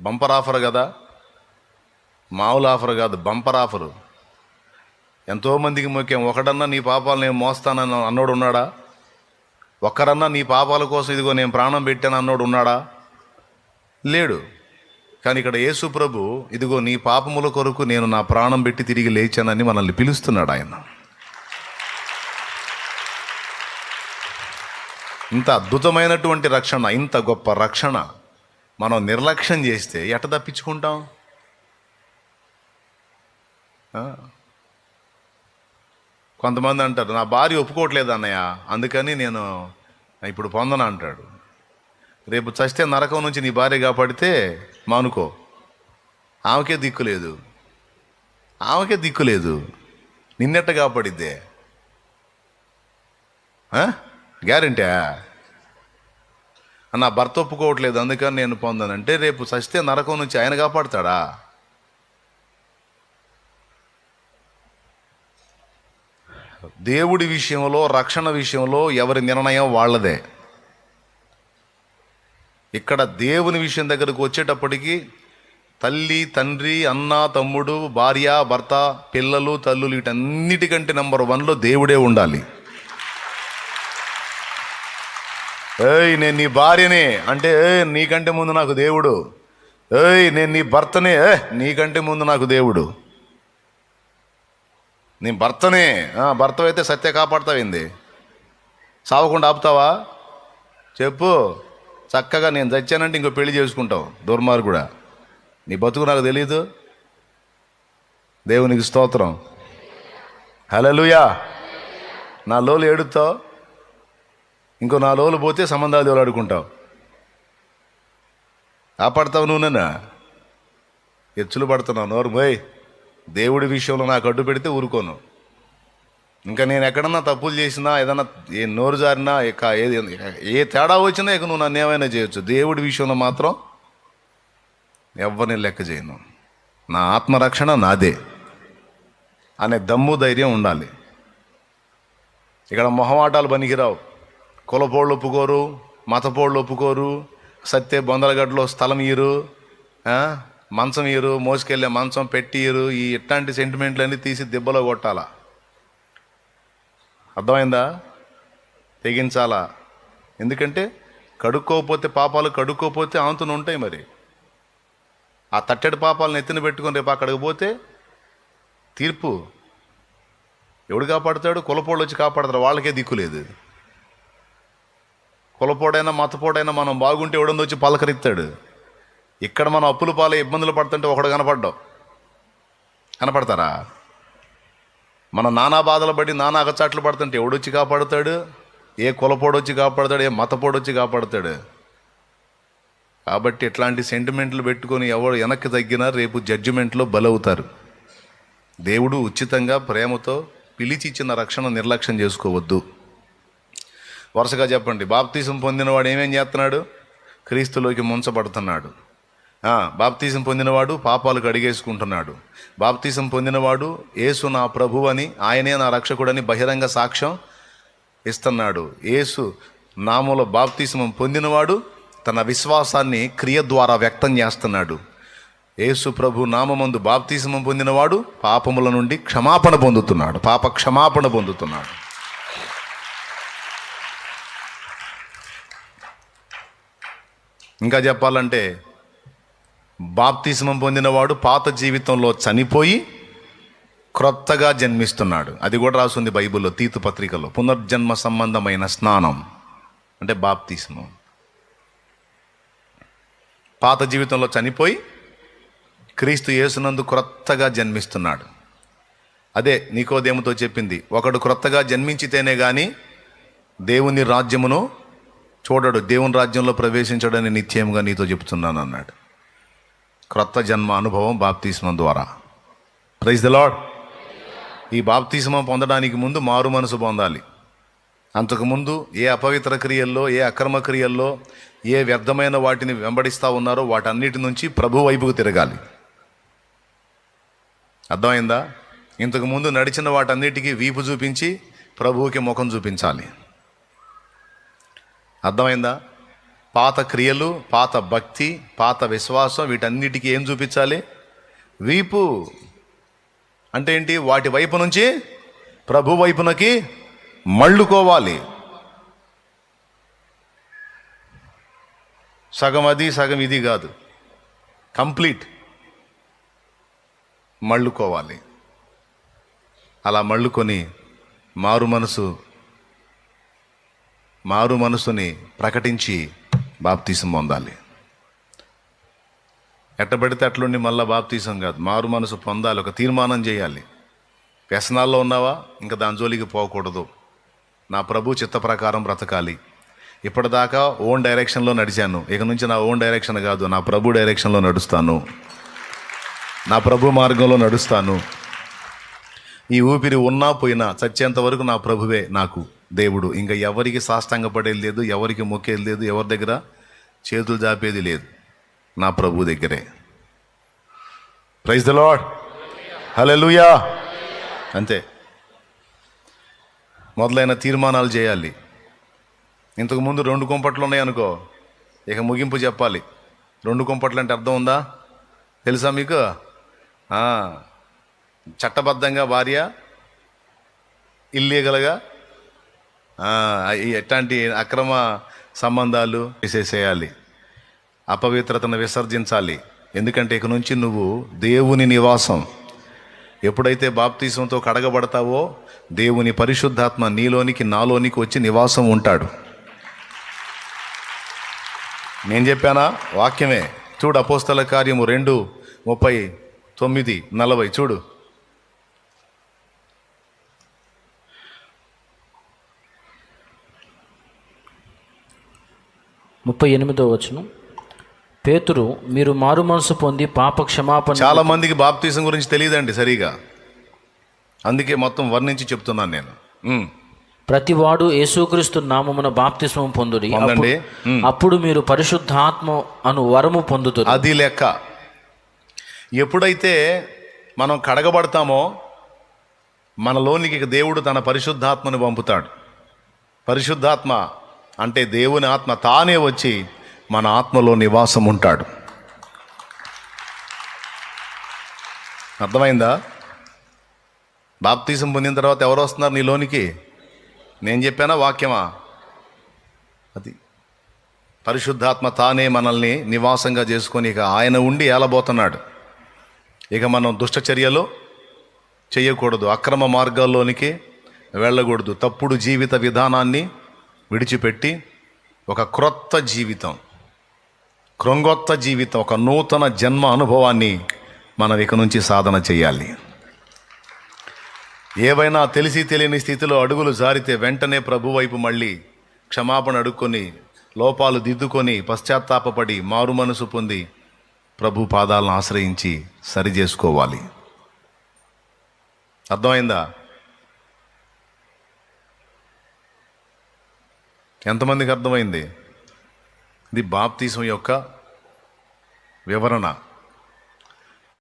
Bumper offer కదా? మామూలు offer కాదు బంపర్ ఆఫరు. ఎంతోమందికి ముఖ్యం ఒకడన్నా నీ పాపాలు నేను మోస్తానని అన్నోడు ఉన్నాడా? ఒక్కరన్నా నీ పాపాల కోసం ఇదిగో నేను ప్రాణం పెట్టాను అన్నోడు ఉన్నాడా? లేడు. కానీ ఇక్కడ యేసు ప్రభు ఇదిగో నీ పాపముల కొరకు నేను నా ప్రాణం పెట్టి తిరిగి లేచానని మనల్ని పిలుస్తున్నాడు ఆయన. ఇంత అద్భుతమైనటువంటి రక్షణ ఇంత గొప్ప రక్షణ. మనం నిర్లక్ష్యం చేస్తే ఎట తప్పించుకుంటాం? కొంతమంది అంటారు నా భార్య ఒప్పుకోవట్లేదు అన్నయ్య అందుకని నేను ఇప్పుడు పొందను అంటాడు. రేపు చస్తే నరకం నుంచి నీ భార్య కాపాడితే మానుకో. ఆమెకే దిక్కు లేదు. ఆమెకే దిక్కు లేదు. నిన్నెట్ట కాపాడిద్దే. గ్యారంటీ నా భర్త ఒప్పుకోవట్లేదు అందుకని నేను పొందానంటే రేపు సస్తే నరకం నుంచి ఆయన కాపాడతాడా? దేవుడి విషయంలో రక్షణ విషయంలో ఎవరి నిర్ణయం వాళ్ళదే. ఇక్కడ దేవుని విషయం దగ్గరకు వచ్చేటప్పటికి తల్లి తండ్రి అన్న తమ్ముడు భార్య భర్త పిల్లలు తల్లులు వీటన్నిటికంటే నెంబర్ వన్లో దేవుడే ఉండాలి. ఏయ్ నేను నీ భార్యని. అంటే నీకంటే ముందు నాకు దేవుడు. ఏయ్ నేను నీ భర్తనే. నీకంటే ముందు నాకు దేవుడు. నీ భర్తనే. భర్త అయితే సత్య కాపాడుతావింది. సావకుండా ఆపుతావా? చెప్పు. చక్కగా నేను చచ్చానంటే ఇంకో పెళ్ళి చేసుకుంటావు. దుర్మార్గుడా. నీ బతుకు నాకు తెలియదు దేవునికి స్తోత్రం. హలలుయా నా లోలు ఏడుతావు? ఇంకో నా లోలు పోతే సంబంధాలు దేవులాడుకుంటావు. కాపాడతావు నువ్వు ఎచ్చులు పడుతున్నావు నోరు భయ్ దేవుడి విషయంలో నాకు అడ్డు పెడితే ఊరుకోను. ఇంకా నేను ఎక్కడన్నా తప్పులు చేసినా ఏదన్నా ఏ నోరు జారినా ఇక ఏది ఏ తేడా వచ్చినా ఇక నువ్వు నన్ను ఏమైనా చేయొచ్చు. దేవుడి విషయంలో మాత్రం ఎవరిని లెక్క చేయను. నా ఆత్మరక్షణ నాదే అనే దమ్ము ధైర్యం ఉండాలి. ఇక్కడ మొహమాటాలు పనికిరావు. కులపోళ్ళు ఒప్పుకోరు మతపోళ్ళు ఒప్పుకోరు సత్తే బొందలగడ్డలో స్థలం ఇయ్యరు మంచం ఇయ్యరు మోసుకెళ్ళే మంచం పెట్టి ఇయ్యరు ఈ ఇట్లాంటి సెంటిమెంట్లన్నీ తీసి దెబ్బలో కొట్టాలా? అర్థమైందా? తెగించాలా? ఎందుకంటే కడుక్కోకపోతే పాపాలు కడుక్కోకపోతే ఆంతులు ఉంటాయి మరి. ఆ తట్టెడు పాపాలను ఎత్తిన పెట్టుకొని రేపు అక్కడికి పోతే తీర్పు. ఎవడు కాపాడుతాడు? కులపోళ్ళు వచ్చి కాపాడతారు? వాళ్ళకే దిక్కు లేదు. కులపోడైనా మతపోడైనా మనం బాగుంటే ఎవడం వచ్చి పలకరిస్తాడు. ఇక్కడ మనం అప్పుల పాలే ఇబ్బందులు పడుతుంటే ఒకడు కనపడ్డావు కనపడతారా? మన నానా బాధలు పడి నానా అగచాట్లు పడుతుంటే ఎవడొచ్చి కాపాడుతాడు? ఏ కులపోడొచ్చి కాపాడుతాడు? ఏ మతపోడొచ్చి కాపాడుతాడు? కాబట్టి ఇట్లాంటి సెంటిమెంట్లు పెట్టుకొని ఎవరు వెనక్కి తగ్గినా రేపు జడ్జిమెంట్లో బలవుతారు. దేవుడు ఉచితంగా ప్రేమతో పిలిచి ఇచ్చిన రక్షణ నిర్లక్ష్యం చేసుకోవద్దు. వరుసగా చెప్పండి. బాప్తీసం పొందినవాడు ఏమేం చేస్తున్నాడు? క్రీస్తులోకి ముంచబడుతున్నాడు. బాప్తీసం పొందినవాడు పాపాలు కడిగేసుకుంటున్నాడు. బాప్తీసం పొందినవాడు యేసు నా ప్రభు అని ఆయనే నా రక్షకుడని బహిరంగ సాక్ష్యం ఇస్తున్నాడు. యేసు నామలో బాప్తీసం పొందినవాడు తన విశ్వాసాన్ని క్రియ ద్వారా వ్యక్తం చేస్తున్నాడు. యేసు ప్రభు నామమందు బాప్తీసం పొందినవాడు పాపముల నుండి క్షమాపణ పొందుతున్నాడు. పాప క్షమాపణ పొందుతున్నాడు. ఇంకా చెప్పాలంటే బాప్తిస్మం పొందినవాడు పాత జీవితంలో చనిపోయి క్రొత్తగా జన్మిస్తున్నాడు. అది కూడా రాసుంది బైబిల్లో తీతు పత్రికలో పునర్జన్మ సంబంధమైన స్నానం అంటే బాప్తిస్మం. పాత జీవితంలో చనిపోయి క్రీస్తు యేసునందు క్రొత్తగా జన్మిస్తున్నాడు. అదే నీకోదేముతో చెప్పింది ఒకడు క్రొత్తగా జన్మించితేనే కానీ దేవుని రాజ్యమును చూడడు దేవుని రాజ్యంలో ప్రవేశించడని నిత్యంగా నీతో చెప్తున్నాను అన్నాడు. క్రొత్త జన్మ అనుభవం బాప్తిస్మం ద్వారా. ప్రైజ్ ద లాడ్ ఈ బాప్తిస్మం పొందడానికి ముందు మారు మనసు పొందాలి. అంతకుముందు ఏ అపవిత్ర క్రియల్లో ఏ అక్రమ క్రియల్లో ఏ వ్యర్థమైన వాటిని వెంబడిస్తూ ఉన్నారో వాటన్నిటి నుంచి ప్రభు వైపుకు తిరగాలి. అర్థమైందా? ఇంతకు ముందు నడిచిన వాటన్నిటికీ వీపు చూపించి ప్రభువుకి ముఖం చూపించాలి. అర్థమైందా? పాత క్రియలు పాత భక్తి పాత విశ్వాసం వీటన్నిటికీ ఏం చూపించాలి? వీపు అంటే ఏంటి? వాటి వైపు నుంచి ప్రభు వైపునకి మళ్ళుకోవాలి. సగం అది సగం ఇది కాదు. కంప్లీట్. మళ్ళుకోవాలి. అలా మళ్ళుకొని మారు మనసు మారు మనసుని ప్రకటించి బాప్తీసం పొందాలి. ఎట్టబడితే అట్లుండి మళ్ళీ బాప్తీసం కాదు. మారు మనసు పొందాలి ఒక తీర్మానం చేయాలి. వ్యసనాల్లో ఉన్నావా? ఇంకా దాని జోలికి పోకూడదు. నా ప్రభు చిత్త ప్రకారం బ్రతకాలి. ఇప్పటిదాకా ఓన్ డైరెక్షన్లో నడిచాను. ఇక నుంచి నా ఓన్ డైరెక్షన్ కాదు నా ప్రభు డైరెక్షన్లో నడుస్తాను. నా ప్రభు మార్గంలో నడుస్తాను. ఈ ఊపిరి ఉన్నా పోయినా చచ్చేంత వరకు నా ప్రభువే నాకు. దేవుడు. ఇంకా ఎవరికి సాష్టాంగపడేది లేదు ఎవరికి మొక్కేది లేదు ఎవరి దగ్గర చేతులు జాపేది లేదు. నా ప్రభు దగ్గరే. ప్రైజ్ ద లాడ్ హలెలుయా అంతే. మొదలైన తీర్మానాలు చేయాలి. ఇంతకుముందు రెండు కుంపట్లు ఉన్నాయనుకో ఇక ముగింపు చెప్పాలి. రెండు కుంపట్లు అంటే అర్థం ఉందా? తెలుసా మీకు? చట్టబద్ధంగా భార్య ఇల్లీగల్గా ఎట్లాంటి అక్రమ సంబంధాలు చేసేసేయాలి? అపవిత్రతను విసర్జించాలి. ఎందుకంటే ఇక నుంచి నువ్వు దేవుని నివాసం. ఎప్పుడైతే బాప్తీసంతో కడగబడతావో దేవుని పరిశుద్ధాత్మ నీలోనికి నాలోనికి వచ్చి నివాసం ఉంటాడు. నేను చెప్పానా? వాక్యమే. చూడు అపోస్తల కార్యము రెండు ముప్పై తొమ్మిది నలభై. చూడు. ముప్పై ఎనిమిదో వచనం. పేతురు మీరు మారు మనసు పొంది పాప క్షమాపణ చాలా మందికి బాప్తీసం గురించి తెలియదండి సరిగా. అందుకే మొత్తం వర్ణించి చెప్తున్నాను నేను. ప్రతివాడు యేసుక్రీస్తు నామమున బాప్తిస్మం పొందుడి. అప్పుడు- మీరు పరిశుద్ధాత్మ అను వరము పొందుతారు అది లెక్క. ఎప్పుడైతే మనం కడగబడతామో మనలోనికి దేవుడు తన పరిశుద్ధాత్మను పంపుతాడు. పరిశుద్ధాత్మ అంటే దేవుని ఆత్మ తానే వచ్చి మన ఆత్మలో నివాసం ఉంటాడు. అర్థమైందా? బాప్తీసం పొందిన తర్వాత ఎవరు వస్తున్నారు నీలోనికి నేను చెప్పానా వాక్యమా? అది. పరిశుద్ధాత్మ తానే మనల్ని నివాసంగా చేసుకొని ఇక ఆయన ఉండి ఏలబోతున్నాడు. ఇక మనం దుష్టచర్యలు చేయకూడదు. అక్రమ మార్గాల్లోనికి వెళ్ళకూడదు. తప్పుడు జీవిత విధానాన్ని విడిచిపెట్టి ఒక క్రొత్త జీవితం క్రొంగొత్త జీవితం ఒక నూతన జన్మ అనుభవాన్ని మనం ఇక నుంచి సాధన చేయాలి. ఏవైనా తెలిసి తెలియని స్థితిలో అడుగులు జారితే వెంటనే ప్రభు వైపు మళ్ళీ క్షమాపణ అడుక్కొని లోపాలు దిద్దుకొని పశ్చాత్తాపడి మారు మనసు పొంది ప్రభు పాదాలను ఆశ్రయించి సరి చేసుకోవాలి అర్థమైందా? ఎంతమందికి అర్థమైంది? ఇది బాప్తీసం యొక్క వివరణ.